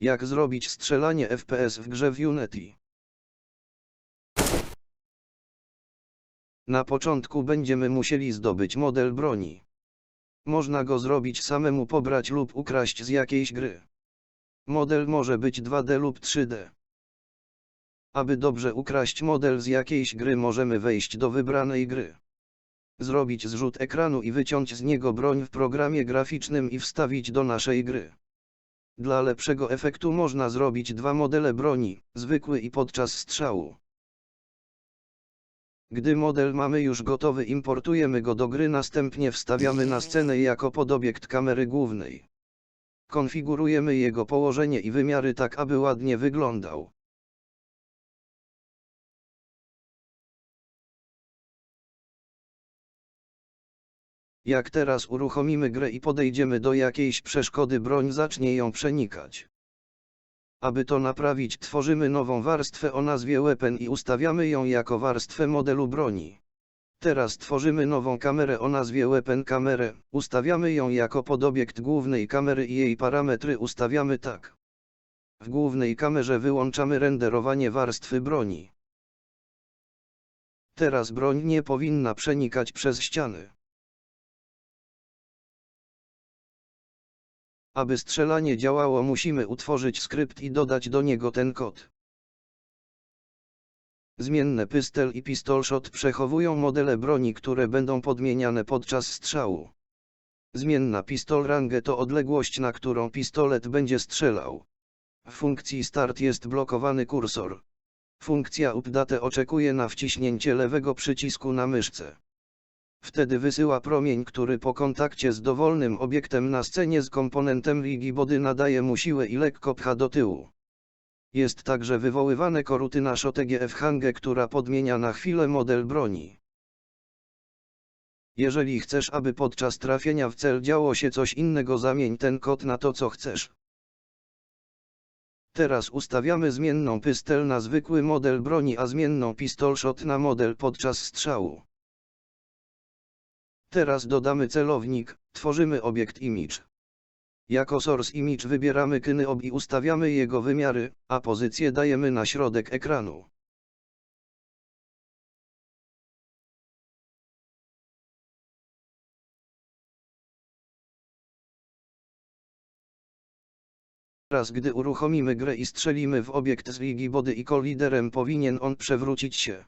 Jak zrobić strzelanie FPS w grze w Unity? Na początku będziemy musieli zdobyć model broni. Można go zrobić samemu pobrać lub ukraść z jakiejś gry. Model może być 2D lub 3D. Aby dobrze ukraść model z jakiejś gry możemy wejść do wybranej gry. Zrobić zrzut ekranu i wyciąć z niego broń w programie graficznym i wstawić do naszej gry. Dla lepszego efektu można zrobić dwa modele broni, zwykły i podczas strzału. Gdy model mamy już gotowy importujemy go do gry następnie wstawiamy na scenę jako podobiekt kamery głównej. Konfigurujemy jego położenie i wymiary tak aby ładnie wyglądał. Jak teraz uruchomimy grę i podejdziemy do jakiejś przeszkody broń zacznie ją przenikać. Aby to naprawić tworzymy nową warstwę o nazwie Weapon i ustawiamy ją jako warstwę modelu broni. Teraz tworzymy nową kamerę o nazwie Weapon kamerę, ustawiamy ją jako podobiekt głównej kamery i jej parametry ustawiamy tak. W głównej kamerze wyłączamy renderowanie warstwy broni. Teraz broń nie powinna przenikać przez ściany. Aby strzelanie działało musimy utworzyć skrypt i dodać do niego ten kod. Zmienne pistol i pistol shot przechowują modele broni, które będą podmieniane podczas strzału. Zmienna pistol range to odległość, na którą pistolet będzie strzelał. W funkcji start jest blokowany kursor. Funkcja update oczekuje na wciśnięcie lewego przycisku na myszce. Wtedy wysyła promień, który po kontakcie z dowolnym obiektem na scenie z komponentem rigibody nadaje mu siłę i lekko pcha do tyłu. Jest także wywoływane korutyna SHOTGF Hange, która podmienia na chwilę model broni. Jeżeli chcesz, aby podczas trafienia w cel działo się coś innego, zamień ten kod na to, co chcesz. Teraz ustawiamy zmienną pystel na zwykły model broni, a zmienną pistol shot na model podczas strzału. Teraz dodamy celownik, tworzymy obiekt image. Jako source image wybieramy kyny ob i ustawiamy jego wymiary, a pozycję dajemy na środek ekranu. Teraz gdy uruchomimy grę i strzelimy w obiekt z rigibody i koliderem powinien on przewrócić się.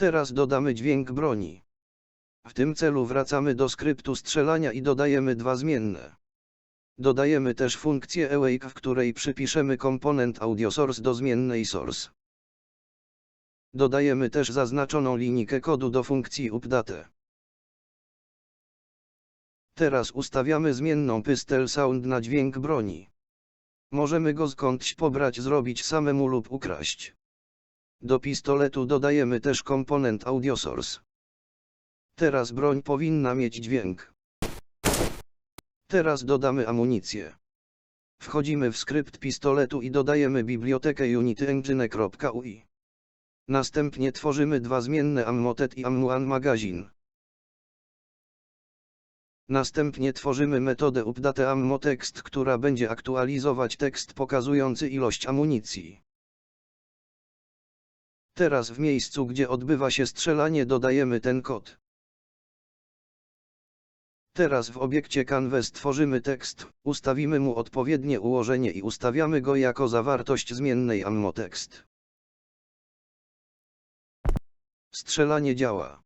Teraz dodamy dźwięk broni. W tym celu wracamy do skryptu strzelania i dodajemy dwa zmienne. Dodajemy też funkcję awake, w której przypiszemy komponent audio source do zmiennej source. Dodajemy też zaznaczoną linijkę kodu do funkcji update. Teraz ustawiamy zmienną pistol sound na dźwięk broni. Możemy go skądś pobrać, zrobić samemu lub ukraść. Do pistoletu dodajemy też komponent audio source. Teraz broń powinna mieć dźwięk. Teraz dodamy amunicję. Wchodzimy w skrypt pistoletu i dodajemy bibliotekę unityengine.ui. Następnie tworzymy dwa zmienne ammotet i ammuan magazine. Następnie tworzymy metodę update ammo text, która będzie aktualizować tekst pokazujący ilość amunicji. Teraz w miejscu gdzie odbywa się strzelanie dodajemy ten kod. Teraz w obiekcie canvas stworzymy tekst, ustawimy mu odpowiednie ułożenie i ustawiamy go jako zawartość zmiennej ammo tekst. Strzelanie działa.